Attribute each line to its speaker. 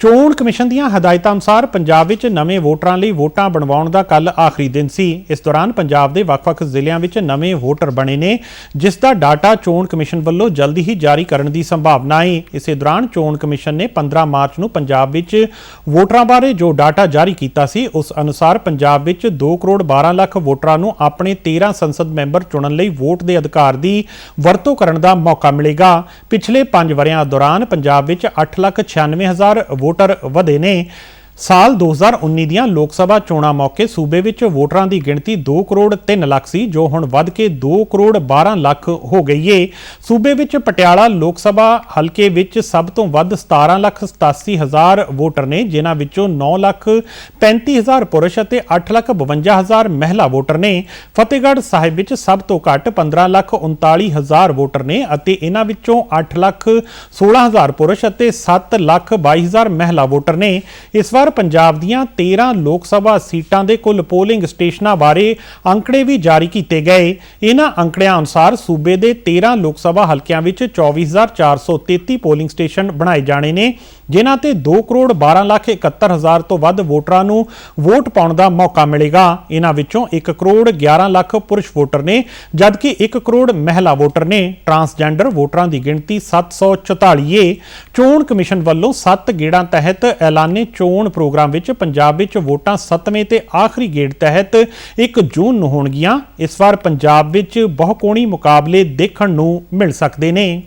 Speaker 1: ਚੋਣ ਕਮਿਸ਼ਨ ਦੀਆਂ ਹਦਾਇਤਾਂ ਅਨੁਸਾਰ ਪੰਜਾਬ ਵਿੱਚ ਨਵੇਂ ਵੋਟਰਾਂ ਲਈ ਵੋਟਾਂ ਬਣਵਾਉਣ ਦਾ ਕੱਲ ਆਖਰੀ ਦਿਨ ਸੀ। ਇਸ ਦੌਰਾਨ ਪੰਜਾਬ ਦੇ ਵੱਖ-ਵੱਖ ਜ਼ਿਲ੍ਹਿਆਂ ਵਿੱਚ ਨਵੇਂ ਵੋਟਰ ਬਣੇ ਨੇ ਜਿਸ ਦਾ ਡਾਟਾ ਚੋਣ ਕਮਿਸ਼ਨ ਵੱਲੋਂ ਜਲਦੀ ਹੀ ਜਾਰੀ ਕਰਨ ਦੀ ਸੰਭਾਵਨਾ ਹੈ। ਇਸੇ ਦੌਰਾਨ ਚੋਣ ਕਮਿਸ਼ਨ ਨੇ 15 ਮਾਰਚ ਨੂੰ ਪੰਜਾਬ ਵਿੱਚ ਵੋਟਰਾਂ ਬਾਰੇ ਜੋ ਡਾਟਾ ਜਾਰੀ ਕੀਤਾ ਸੀ ਉਸ ਅਨੁਸਾਰ ਪੰਜਾਬ ਵਿੱਚ 2 ਕਰੋੜ 12 ਲੱਖ ਵੋਟਰਾਂ ਨੂੰ ਆਪਣੇ 13 ਸੰਸਦ ਮੈਂਬਰ ਚੁਣਨ ਲਈ ਵੋਟ ਦੇ ਅਧਿਕਾਰ ਦੀ ਵਰਤੋਂ ਕਰਨ ਦਾ ਮੌਕਾ ਮਿਲੇਗਾ। ਪਿਛਲੇ 5 ਵਰਿਆਂ ਦੌਰਾਨ ਪੰਜਾਬ ਵਿੱਚ 8,96,000 ਵੋਟਰ ਵਧੇ ਨੇ। ਸਾਲ 2019 ਦੀਆਂ ਲੋਕ ਸਭਾ ਚੋਣਾਂ ਮੌਕੇ ਸੂਬੇ ਵਿੱਚ ਵੋਟਰਾਂ ਦੀ ਗਿਣਤੀ 2 ਕਰੋੜ 3 ਲੱਖ ਸੀ, ਜੋ ਹੁਣ ਵੱਧ ਕੇ 2 ਕਰੋੜ 12 ਲੱਖ ਹੋ ਗਈ ਏ। ਸੂਬੇ ਵਿੱਚ ਪਟਿਆਲਾ ਲੋਕ ਸਭਾ ਹਲਕੇ ਵਿੱਚ ਸਭ ਤੋਂ ਵੱਧ 17 ਲੱਖ 87 ਹਜ਼ਾਰ ਵੋਟਰ ਨੇ, ਜਿਨ੍ਹਾਂ ਵਿੱਚੋਂ 9 ਲੱਖ 35 ਹਜ਼ਾਰ ਪੁਰਸ਼ ਅਤੇ 8 ਲੱਖ 52 ਹਜ਼ਾਰ ਮਹਿਲਾ ਵੋਟਰ ਨੇ। ਫਤਿਹਗੜ੍ਹ ਸਾਹਿਬ ਵਿੱਚ ਸਭ ਤੋਂ ਘੱਟ 15 ਲੱਖ 39 ਹਜ਼ਾਰ ਵੋਟਰ ਨੇ ਅਤੇ ਇਹਨਾਂ ਵਿੱਚੋਂ 8 ਲੱਖ 16 ਹਜ਼ਾਰ ਪੁਰਸ਼ ਅਤੇ 7 ਲੱਖ 22 ਹਜ਼ਾਰ ਮਹਿਲਾ ਵੋਟਰ ਨੇ। ਇਸ ਵਾਰ ਪੰਜਾਬ ਦੀਆਂ 13 ਲੋਕ ਸਭਾ ਸੀਟਾਂ ਦੇ ਕੁੱਲ ਪੋਲਿੰਗ ਸਟੇਸ਼ਨਾਂ ਬਾਰੇ ਅੰਕੜੇ ਵੀ ਜਾਰੀ ਕੀਤੇ ਗਏ। ਇਹਨਾਂ ਅੰਕੜਿਆਂ ਅਨੁਸਾਰ ਸੂਬੇ ਦੇ 13 ਲੋਕ ਸਭਾ ਹਲਕਿਆਂ ਵਿੱਚ 24433 ਪੋਲਿੰਗ ਸਟੇਸ਼ਨ ਬਣਾਏ ਜਾਣੇ ਨੇ, ਜਿਨ੍ਹਾਂ ਤੇ 2 ਕਰੋੜ 12 ਲੱਖ 71 ਹਜ਼ਾਰ ਤੋਂ ਵੱਧ ਵੋਟਰਾਂ ਨੂੰ ਵੋਟ ਪਾਉਣ ਦਾ ਮੌਕਾ ਮਿਲੇਗਾ। ਇਹਨਾਂ ਵਿੱਚੋਂ 1 ਕਰੋੜ 11 ਲੱਖ ਪੁਰਸ਼ ਵੋਟਰ ਨੇ, ਜਦਕਿ 1 ਕਰੋੜ ਮਹਿਲਾ ਵੋਟਰ ਨੇ। ਟਰਾਂਸਜੈਂਡਰ ਵੋਟਰਾਂ ਦੀ ਗਿਣਤੀ 744 ਏ। ਚੋਣ ਕਮਿਸ਼ਨ ਵੱਲੋਂ 7 ਗੇੜਾਂ ਤਹਿਤ ਐਲਾਨੇ ਚੋਣ ਪ੍ਰੋਗਰਾਮ ਵਿੱਚ ਪੰਜਾਬ ਵਿੱਚ ਵੋਟਾਂ 7ਵੇਂ ਤੇ ਆਖਰੀ ਗੇੜ ਤਹਿਤ 1 ਜੂਨ ਨੂੰ ਹੋਣਗੀਆਂ। ਇਸ ਵਾਰ ਪੰਜਾਬ ਵਿੱਚ ਬਹੁਕੋਣੀ ਮੁਕਾਬਲੇ ਦੇਖਣ ਨੂੰ ਮਿਲ ਸਕਦੇ ਨੇ।